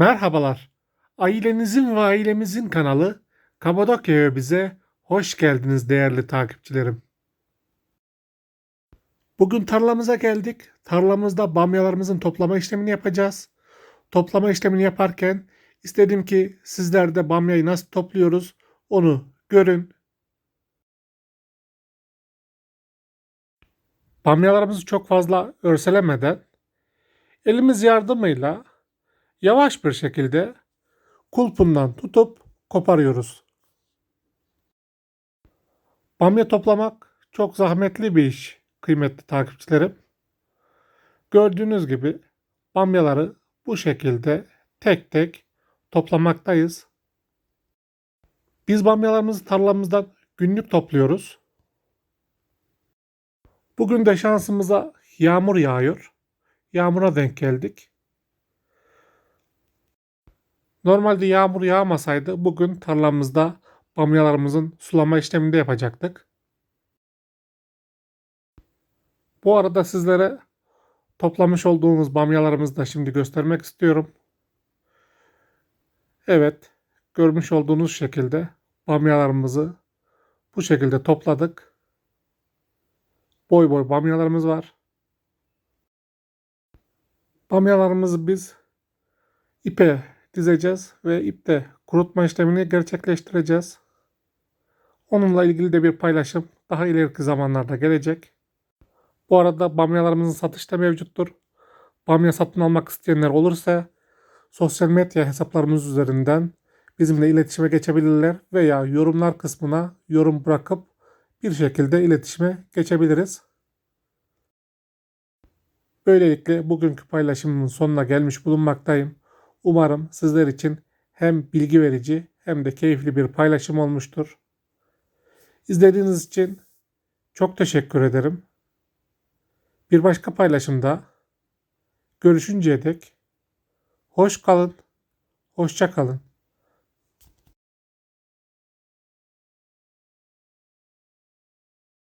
Merhabalar. Ailenizin ve ailemizin kanalı Kapadokya'ya bize hoş geldiniz değerli takipçilerim. Bugün tarlamıza geldik. Tarlamızda bamyalarımızın toplama işlemini yapacağız. Toplama işlemini yaparken istedim ki sizler de bamyayı nasıl topluyoruz onu görün. Bamyalarımızı çok fazla örselemeden elimiz yardımıyla yavaş bir şekilde kulpundan tutup koparıyoruz. Bamya toplamak çok zahmetli bir iş kıymetli takipçilerim. Gördüğünüz gibi bamyaları bu şekilde tek tek toplamaktayız. Biz bamyalarımızı tarlamızdan günlük topluyoruz. Bugün de şansımıza yağmur yağıyor. Yağmura denk geldik. Normalde yağmur yağmasaydı bugün tarlamızda bamyalarımızın sulama işlemini de yapacaktık. Bu arada sizlere toplamış olduğumuz bamyalarımızı da şimdi göstermek istiyorum. Evet, görmüş olduğunuz şekilde bamyalarımızı bu şekilde topladık. Boy boy bamyalarımız var. Bamyalarımızı biz ipe dizeceğiz ve ipte kurutma işlemini gerçekleştireceğiz. Onunla ilgili de bir paylaşım daha ileriki zamanlarda gelecek. Bu arada bamyalarımızın satışta mevcuttur. Bamya satın almak isteyenler olursa sosyal medya hesaplarımız üzerinden bizimle iletişime geçebilirler veya yorumlar kısmına yorum bırakıp bir şekilde iletişime geçebiliriz. Böylelikle bugünkü paylaşımımın sonuna gelmiş bulunmaktayım. Umarım sizler için hem bilgi verici hem de keyifli bir paylaşım olmuştur. İzlediğiniz için çok teşekkür ederim. Bir başka paylaşımda görüşünceye dek hoş kalın, hoşça kalın.